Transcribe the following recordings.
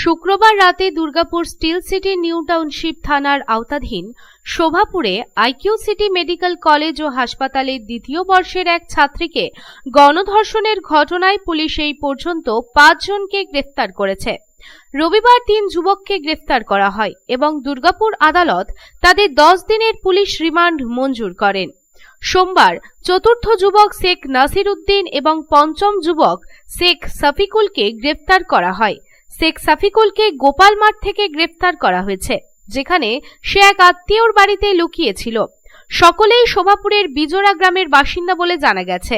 শুক্রবার রাতে Durgapur steel city new township থানার আওতাধীন শোভাপুরে আইকিউ সিটি মেডিকেল কলেজ ও হাসপাতালের দ্বিতীয় বর্ষের এক ছাত্রীকে গণধর্ষণের ঘটনায় পুলিশ এই পর্যন্ত পাঁচজনকে গ্রেফতার করেছে। রবিবার তিন যুবককে গ্রেফতার করা হয় এবং দুর্গাপুর আদালত তাদের দশ দিনের পুলিশ রিমান্ড মঞ্জুর করেন। সোমবার চতুর্থ যুবক শেখ নাসির উদ্দিন এবং পঞ্চম যুবক শেখ সাফিকুলকে গ্রেফতার করা হয়। শেখ সাফিকুলকে গোপাল মাঠ থেকে গ্রেফতার করা হয়েছে, যেখানে সে এক আত্মীয়র বাড়িতে লুকিয়েছিল। সকলেই শোভাপুরের বিজোড়া গ্রামের বাসিন্দা বলে জানা গেছে।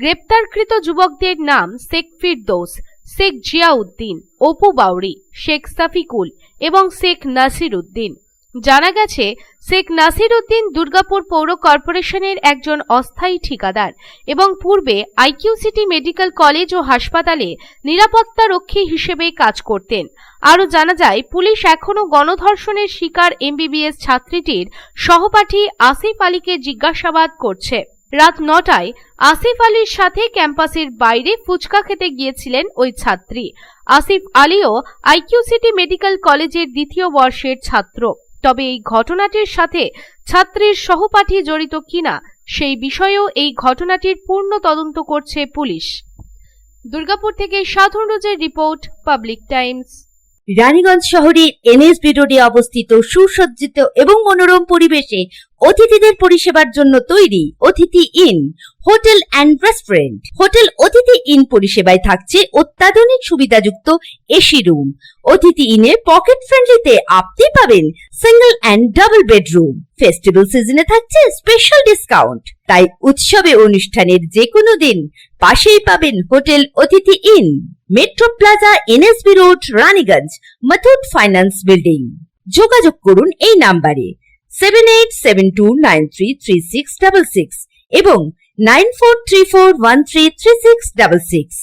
গ্রেপ্তারকৃত যুবকদের নাম শেখ ফিরদৌস, শেখ জিয়াউদ্দিন, অপু বাউরি শেখ সাফিকুল এবং শেখ নাসির উদ্দিন জানা গেছে, শেখ নাসির উদ্দিন দুর্গাপুর পৌর কর্পোরেশনের একজন অস্থায়ী ঠিকাদার এবং পূর্বে আইকিউ সিটি মেডিকেল কলেজ ও হাসপাতালে নিরাপত্তা রক্ষী হিসেবে কাজ করতেন। আরও জানা যায়, পুলিশ এখনও গণধর্ষণের শিকার এমবিবিএস ছাত্রীটির সহপাঠী আসিফ আলীকে জিজ্ঞাসাবাদ করছে। রাত নটায় আসিফ আলীর সাথে ক্যাম্পাসের বাইরে ফুচকা খেতে গিয়েছিলেন ওই ছাত্রী। আসিফ আলীও আইকিউ সিটি মেডিকেল কলেজের দ্বিতীয় বর্ষের ছাত্র। তবে এই ঘটনাটির সাথে ছাত্রীর সহপাঠী জড়িত কিনা সেই বিষয়েও এই ঘটনাটির পূর্ণ তদন্ত করছে পুলিশ। দুর্গাপুর থেকে Sadhan report, public times. Raniganj শহরের এনএসবি রোডে অবস্থিত সুসজ্জিত এবং মনোরম পরিবেশে অতিথিদের পরিষেবার জন্য তৈরি Atithi inn, hotel and restaurant. Hotel Atithi inn পরিষেবায় থাকছে অত্যাধুনিক সুবিধাযুক্ত এসি রুম। অতিথি ইনে পকেট ফ্রেন্ডলিতে আপনি পাবেন single and double bedroom festival সিজনে থাকছে স্পেশাল ডিসকাউন্ট তাই উৎসবে অনুষ্ঠানের যে কোনো দিন পাশেই পাবেন hotel Atithi inn. Metro plaza NSB road Raniganj Muthoot finance building যোগাযোগ করুন এই নাম্বারে seven eight seven two nine three three six double six এবং nine four three four one three three six double six